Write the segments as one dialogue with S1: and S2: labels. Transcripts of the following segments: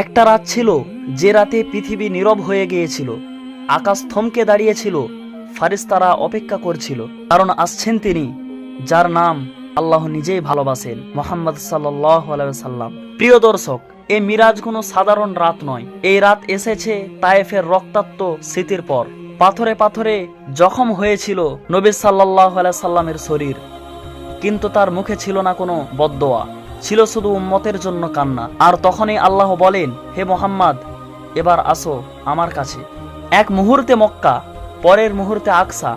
S1: একটা রাত ছিল, যে রাতে পৃথিবী নীরব হয়ে গিয়েছিল। আকাশ থমকে দাঁড়িয়েছিল, ফারিস্তারা অপেক্ষা করছিল। কারণ আসছেন তিনি, যার নাম আল্লাহ নিজেই ভালোবাসেন, মোহাম্মদ সাল্লাম প্রিয় দর্শক এই মিরাজ কোনো সাধারণ রাত নয়। এই রাত এসেছে তায়েফের রক্তাক্ত স্মৃতির পর। পাথরে পাথরে জখম হয়েছিল নবী সাল্লাহ সাল্লামের শরীর। কিন্তু তার মুখে ছিল না কোনো বদদোয়া। ছিল শুধু উম্মতের জন্য কান্না। আর তখনই আল্লাহ বলেন, হে মোহাম্মদ, এবার আসো আমার কাছে। এক মুহূর্তে মক্কা, পরের মুহূর্তে আকসা।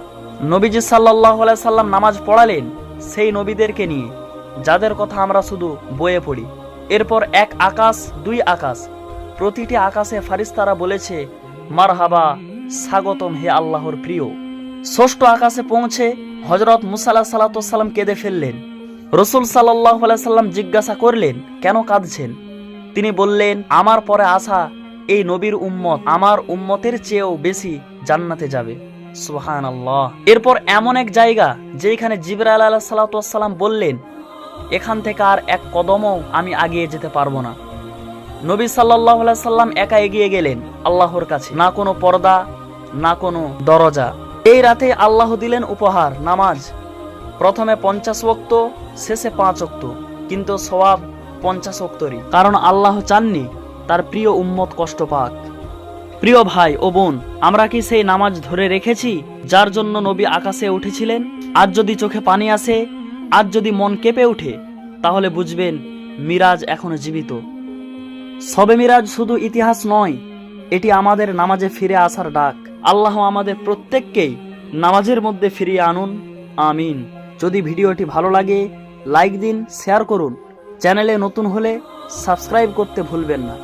S1: নবীজি সাল্লাহ সাল্লাম নামাজ পড়ালেন সেই নবীদেরকে নিয়ে, যাদের কথা আমরা শুধু বয়ে পড়ি। এরপর এক আকাশ, দুই আকাশ, প্রতিটি আকাশে ফারিস্তারা বলেছে, মারহাবা, স্বাগতম হে আল্লাহর প্রিয়। ষষ্ঠ আকাশে পৌঁছে হজরত মুসাল্লাহ সাল্লাম কেঁদে ফেললেন। রসুল সাল্লাহ সাল্লাম জিজ্ঞাসা করলেন, কেন কাঁদছেন? তিনি বললেন, আমার পরে আসা এই নবীর উম্মত আমার উম্মতের চেয়েও বেশি জান্নাতে যাবে। সুহান আল্লাহ এরপর এমন এক জায়গা যেখানে জিবরাল আল্লাহ সাল্লাম বললেন, এখান থেকে আর এক কদমও আমি আগিয়ে যেতে পারব না। নবী সাল্লাহ সাল্লাম একা এগিয়ে গেলেন আল্লাহর কাছে, না কোনো পর্দা, না কোনো দরজা। এই রাতে আল্লাহ দিলেন উপহার, নামাজ। প্রথমে পঞ্চাশ ওক্ত শেষে পাঁচ ওক্ত কিন্তু সওয়াব পঞ্চাশ ওক্তরই কারণ আল্লাহ চাননি তার প্রিয় উম্মত কষ্ট পাক। প্রিয় ভাই ও বোন, আমরা কি সেই নামাজ ধরে রেখেছি, যার জন্য নবী আকাশে উঠেছিলেন? আজ যদি চোখে পানি আসে, আজ যদি মন কেঁপে ওঠে, তাহলে বুঝবেন মিরাজ এখনও জীবিত। সবে মিরাজ শুধু ইতিহাস নয়, এটি আমাদের নামাজে ফিরে আসার ডাক। আল্লাহ আমাদের প্রত্যেককেই নামাজের মধ্যে ফিরিয়ে আনুন, আমিন। যদি ভিডিওটি ভালো লাগে লাইক দিন শেয়ার করুন। চ্যানেলে নতুন হলে সাবস্ক্রাইব করতে ভুলবেন না।